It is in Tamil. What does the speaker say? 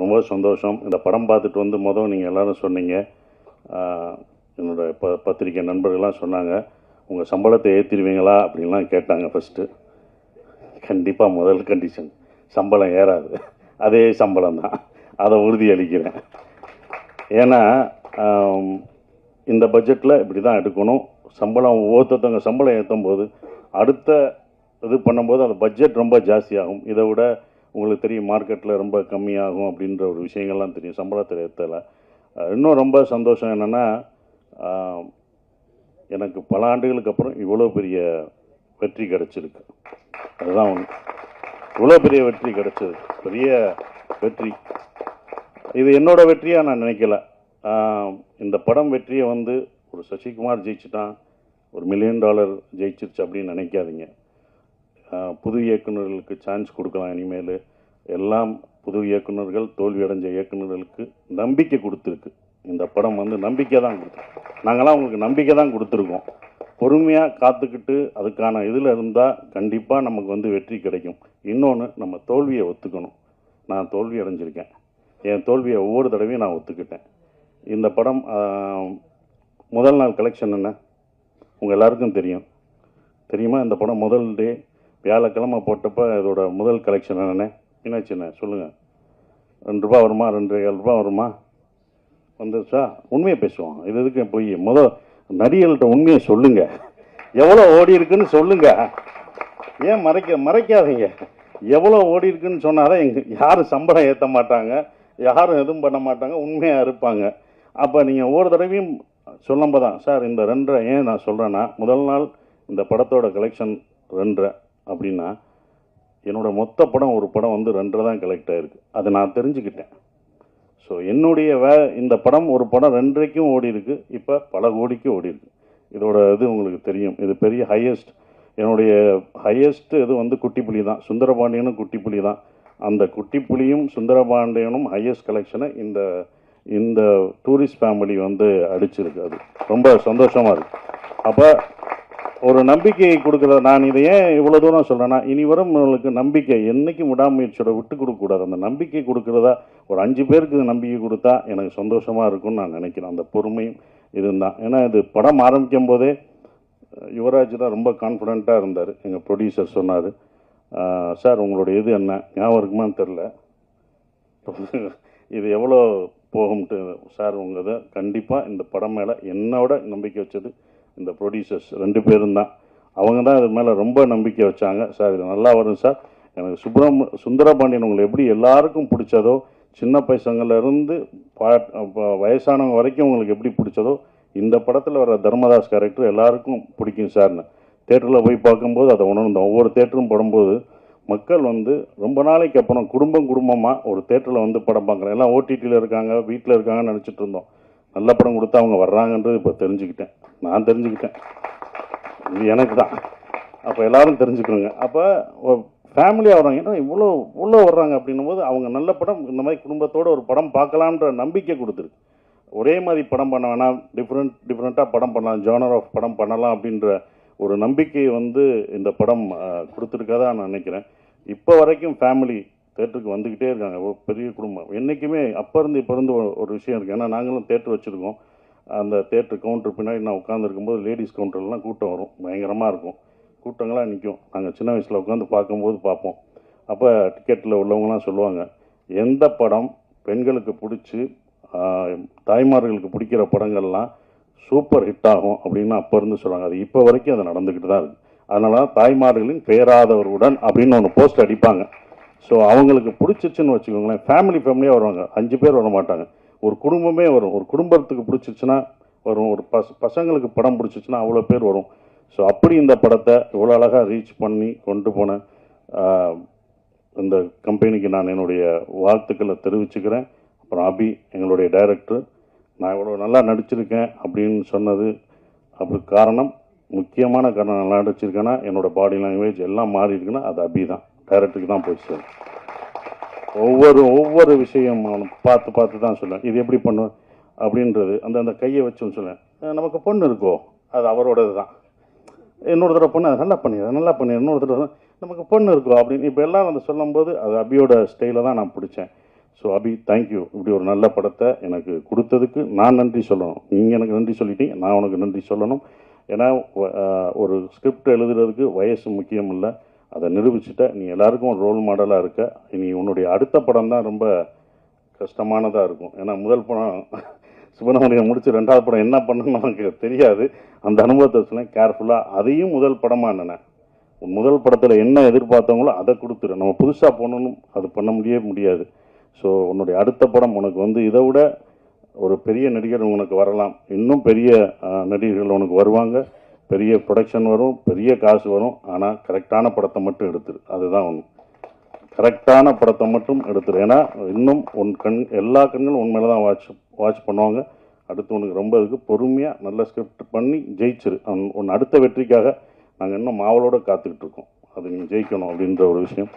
ரொம்ப சந்தோஷம். இந்த படம் பார்த்துட்டு வந்து மொதல் நீங்கள் எல்லோரும் சொன்னீங்க. என்னோடய என்னோட ப பத்திரிக்கை நண்பர்கள்லாம் சொன்னாங்க. உங்கள் சம்பளத்தை ஏற்றிடுவீங்களா அப்படின்லாம் கேட்டாங்க ஃபஸ்ட்டு கண்டிப்பாக முதல் கண்டிஷன் சம்பளம் ஏறாது. அதே சம்பளம் தான். அதை உறுதி அளிக்கிறேன் ஏன்னா இந்த பட்ஜெட்டில் இப்படி தான் எடுக்கணும். சம்பளம் ஒவ்வொருத்தவங்க சம்பளம் ஏற்றும் போது அடுத்த இது பண்ணும்போது அந்த பட்ஜெட் ரொம்ப ஜாஸ்தியாகும். இதை விட உங்களுக்கு தெரியும் மார்க்கெட்டில் ரொம்ப கம்மியாகும் அப்படின்ற ஒரு விஷயங்கள்லாம் தெரியும். சம்பளத்தில் ஏற்றலை இன்னும் ரொம்ப சந்தோஷம் என்னென்னா எனக்கு பல ஆண்டுகளுக்கு அப்புறம் இவ்வளோ பெரிய வெற்றி கிடச்சிருக்கு. அதுதான் ஒன்று இவ்வளோ பெரிய வெற்றி கிடச்சது. பெரிய வெற்றி. இது என்னோடய வெற்றியாக நான் நினைக்கல. இந்த படம் வெற்றியை வந்து ஒரு சசிகுமார் ஜெயிச்சுட்டான் ஒரு மில்லியன் டாலர் ஜெயிச்சிருச்சு அப்படின்னு நினைக்காதீங்க. புது இயக்குனர்களுக்கு சான்ஸ் கொடுக்கலாம் இனிமேல். எல்லாம் புது இயக்குனர்கள் தோல்வியடைஞ்ச இயக்குநர்களுக்கு இயக்குனர்களுக்கு நம்பிக்கை கொடுத்துருக்கு. இந்த படம் வந்து நம்பிக்கை தான் கொடுத்துருக்கு. நாங்களாம் உங்களுக்கு நம்பிக்கை தான் கொடுத்துருக்கோம். பொறுமையாக காத்துக்கிட்டு அதுக்கான இதில் இருந்தால் கண்டிப்பாக நமக்கு வந்து வெற்றி கிடைக்கும். இன்னொன்று நம்ம தோல்வியை ஒத்துக்கணும். நான் தோல்வி அடைஞ்சிருக்கேன். என் தோல்வியை ஒவ்வொரு தடவையும் நான் ஒத்துக்கிட்டேன். இந்த படம் முதல் நாள் கலெக்ஷன் என்ன? உங்கள் எல்லாருக்கும் தெரியும். தெரியுமா? இந்த படம் முதல் டே வியாழக்கிழமை போட்டப்போ இதோட முதல் கலெக்ஷன் என்னண்ணே என்னாச்சுண்ணே சொல்லுங்கள் ரெண்டு ரூபா வருமா? ரெண்டு ஏழு ரூபா வருமா? வந்துருச்சா? உண்மையை பேசுவோம். இது எதுக்கு போய் முத நடிகர்கள்ட்ட உண்மையை சொல்லுங்கள் எவ்வளோ ஓடி இருக்குன்னு சொல்லுங்கள் ஏன் மறைக்க மறைக்காதீங்க. எவ்வளோ ஓடி இருக்குன்னு சொன்னால் எங்கள் யாரும் சம்பளம் ஏற்ற மாட்டாங்க. யாரும் எதுவும் பண்ண மாட்டாங்க. உண்மையாக இருப்பாங்க. அப்போ நீங்கள் ஒவ்வொரு தடவையும் சொல்லும்போது தான் சார் இந்த ரெண்டரை ஏன் நான் சொல்கிறேன்னா முதல் நாள் இந்த படத்தோட கலெக்ஷன் ரெண்டரை. அப்படின்னா என்னோட மொத்த படம் ஒரு படம் வந்து ரெண்டரை தான் கலெக்ட் ஆயிருக்கு. அதை நான் தெரிஞ்சுக்கிட்டேன். ஸோ என்னுடைய வே இந்த படம் ஒரு படம் ரெண்டரைக்கும் ஓடி இருக்கு. இப்போ பல கோடிக்கு ஓடி இருக்கு. இதோட இது உங்களுக்கு தெரியும். இது பெரிய ஹையஸ்ட் என்னுடைய ஹையஸ்ட் இது வந்து குட்டிப்புலி தான். சுந்தரபாண்டியனும் குட்டிப்புலி தான். அந்த குட்டிப்புலியும் சுந்தரபாண்டியனும் ஹையஸ்ட் கலெக்ஷனை இந்த இந்த டூரிஸ்ட் ஃபேமிலி வந்து அடிச்சிருக்கு. அது ரொம்ப சந்தோஷமாக இருக்குது அப்போ ஒரு நம்பிக்கையை கொடுக்குற நான் இதை ஏன் இவ்வளோ தூரம் சொல்கிறேன்னா இனி வரும் உங்களுக்கு நம்பிக்கை என்றைக்கும் விடாமுயற்சியோட விட்டு கொடுக்கக்கூடாது. அந்த நம்பிக்கை கொடுக்குறதா ஒரு அஞ்சு பேருக்கு நம்பிக்கை கொடுத்தா எனக்கு சந்தோஷமாக இருக்கும்னு நான் நினைக்கிறேன். அந்த பொறுமையும் இதுதான். ஏன்னா இது படம் ஆரம்பிக்கும் போதே யுவராஜ் தான் ரொம்ப கான்ஃபிடெண்ட்டாக இருந்தார். எங்கள் ப்ரொடியூசர் சொன்னார். சார் உங்களுடைய இது என்ன? ஞாபகம் இருக்குமான்னு தெரில இது எவ்வளோ போகும்ட்டு சார் உங்கள் கண்டிப்பாக இந்த படம் மேலே என்னோட நம்பிக்கை வச்சது இந்த ப்ரொடியூசர்ஸ் ரெண்டு பேரும் தான். அவங்க தான் இது மேலே ரொம்ப நம்பிக்கை வச்சாங்க. சார் இது நல்லா வரும் சார். எனக்கு சுப்ரம் சுந்தரபாண்டியன் உங்களை எப்படி எல்லாருக்கும் பிடிச்சதோ சின்ன பசங்கள்லேருந்து பா வயசானவங்க வரைக்கும் உங்களுக்கு எப்படி பிடிச்சதோ இந்த படத்தில் வர தர்மதாஸ் கேரக்டர் எல்லாருக்கும் பிடிக்கும் சார்னு. தேட்டரில் போய் பார்க்கும்போது அதை உணர்ந்தோம். ஒவ்வொரு தேட்டரும் படும்போது மக்கள் வந்து ரொம்ப நாளைக்கு அப்புறம் குடும்பம் குடும்பமாக ஒரு தேட்டரில் வந்து படம் பார்க்குறேன் எல்லாம் ஓடிடியில் இருக்காங்க வீட்டில் இருக்காங்கன்னு நினச்சிட்டு இருந்தோம். நல்ல படம் கொடுத்து அவங்க வர்றாங்கன்றது இப்போ தெரிஞ்சுக்கிட்டேன். நான் தெரிஞ்சுக்கிட்டேன். இது எனக்கு தான் அப்போ எல்லாரும் தெரிஞ்சுக்கணுங்க. அப்போ ஃபேமிலியாக வர்றாங்க. ஏன்னா இவ்வளோ இவ்வளோ வர்றாங்க அப்படின்னும் போது அவங்க நல்ல படம் இந்த மாதிரி குடும்பத்தோடு ஒரு படம் பார்க்கலான்ற நம்பிக்கை கொடுத்துருக்கு. ஒரே மாதிரி படம் பண்ண வேணாம். டிஃப்ரெண்ட் டிஃப்ரெண்ட்டாக படம் பண்ணலாம். ஜானர் ஆஃப் படம் பண்ணலாம் அப்படின்ற ஒரு நம்பிக்கையை வந்து இந்த படம் அஹ், கொடுத்துருக்கதா நான் நினைக்கிறேன். இப்போ வரைக்கும் ஃபேமிலி தேட்டருக்கு வந்துக்கிட்டே இருக்காங்க. ஒரு பெரிய குடும்பம். என்றைக்குமே அப்போ இருந்து இப்போ இருந்து ஒரு- விஷயம் இருக்குது ஏன்னா நாங்களும் தேட்டர் வச்சுருக்கோம். அந்த தேட்டர் கவுண்டர் பின்னாடி நான் உட்காந்துருக்கும்போது லேடிஸ் கவுண்டர்லாம் கூட்டம் வரும். பயங்கரமாக இருக்கும். கூட்டங்களாக நிற்கும் நாங்கள் சின்ன வயசில் உட்காந்து பார்க்கும்போது பார்ப்போம். அப்போ டிக்கெட்டில் உள்ளவங்களாம் சொல்லுவாங்க எந்த படம் பெண்களுக்கு பிடிச்சி தாய்மார்களுக்கு பிடிக்கிற படங்கள்லாம் சூப்பர் ஹிட் ஆகும்? அப்படின்னு அப்போ இருந்து சொல்கிறாங்க அது இப்போ வரைக்கும் அது நடந்துக்கிட்டு தான் இருக்குது அதனால தாய்மார்களின் பெயராதவருடன் அப்படின்னு ஒன்று போஸ்ட் அடிப்பாங்க. ஸோ அவங்களுக்கு பிடிச்சிச்சுன்னு வச்சுக்கோங்களேன். ஃபேமிலி ஃபேமிலியாக வருவாங்க. அஞ்சு பேர் வர மாட்டாங்க. ஒரு குடும்பமே வரும். ஒரு குடும்பத்துக்கு பிடிச்சிச்சுன்னா வரும். ஒரு பச பசங்களுக்கு படம் பிடிச்சிச்சுன்னா அவ்வளோ பேர் வரும். ஸோ அப்படி இந்த படத்தை இவ்வளோ அழகாக ரீச் பண்ணி கொண்டு போன இந்த கம்பெனிக்கு நான் என்னுடைய வாழ்த்துக்களை தெரிவிச்சுக்கிறேன். அப்புறம் அபி எங்களுடைய டைரக்டர் நான் இவ்வளோ நல்லா நடிச்சிருக்கேன் அப்படின்னு சொன்னது அதுக்கு காரணம். முக்கியமான காரணம் நல்லா நடிச்சிருக்கேன்னா என்னோட பாடி லாங்குவேஜ் எல்லாம் மாறி இருக்குன்னா அது அபி தான் டைரக்டருக்கு தான் போய் சேரும் ஒவ்வொரு ஒவ்வொரு விஷயம் பார்த்து பார்த்து தான் சொல்லுவேன். இது எப்படி பண்ணுவேன் அப்படின்றது. அந்த அந்த கையை வச்சுன்னு சொல்லுவேன். நமக்கு பொண்ணு இருக்கோ? அது அவரோடது தான். இன்னொரு தடவை பொண்ணு அதை நல்லா பண்ணிடு நல்லா பண்ணிடு இன்னொரு தடவை நமக்கு பொண்ணு இருக்கோ? அப்படின்னு. இப்போ எல்லாரும் அதை சொல்லும்போது அது அபியோட ஸ்டைலில் தான் நான் பிடிச்சேன். ஸோ அபி தேங்க்யூ இப்படி ஒரு நல்ல படத்தை எனக்கு கொடுத்ததுக்கு நான் நன்றி சொல்லணும். நீங்கள் எனக்கு நன்றி சொல்லிட்டீங்க நான் உனக்கு நன்றி சொல்லணும். ஏன்னா ஒரு ஸ்கிரிப்ட் எழுதுறதுக்கு வயசு முக்கியம் இல்லை. அதை நிரூபிச்சுட்ட நீ எல்லாருக்கும் ஒரு ரோல் மாடலாக இருக்க. நீ உன்னுடைய அடுத்த படம் தான் ரொம்ப கஷ்டமானதாக இருக்கும். ஏன்னா முதல் படம் சுப்பிரமணியம் முடிச்சு ரெண்டாவது படம் என்ன பண்ணணும்னு நமக்கு தெரியாது. அந்த அனுபவத்தை சொன்னேன் கேர்ஃபுல்லாக அதையும் முதல் படமாக என்னென்ன? உன் முதல் படத்தில் என்ன எதிர்பார்த்தவங்களோ அதை கொடுத்துரு. நம்ம புதுசாக போகணும்னு அது பண்ண முடியவே முடியாது. ஸோ உன்னுடைய அடுத்த படம் உனக்கு வந்து இதை விட ஒரு பெரிய நடிகர் உனக்கு வரலாம். இன்னும் பெரிய நடிகர்கள் உனக்கு வருவாங்க. பெரிய ப்ரொடக்ஷன் வரும் பெரிய காசு வரும். ஆனால் கரெக்டான படத்தை மட்டும் எடுத்துரு. அதுதான் ஒன்று கரெக்டான படத்தை மட்டும் எடுத்துரு. ஏன்னா இன்னும் உன் கண் எல்லா கண்களும் உன் மேலே தான் வாட்ச் வாட்ச் பண்ணுவாங்க. அடுத்து உனக்கு ரொம்ப இதுக்கு பொறுமையாக நல்ல ஸ்கிரிப்ட் பண்ணி ஜெயிச்சிரு. உன் அடுத்த வெற்றிக்காக நாங்கள் இன்னும் மாவலோட காத்துக்கிட்டு இருக்கோம். அது நீங்கள் ஜெயிக்கணும் அப்படின்ற ஒரு விஷயம்.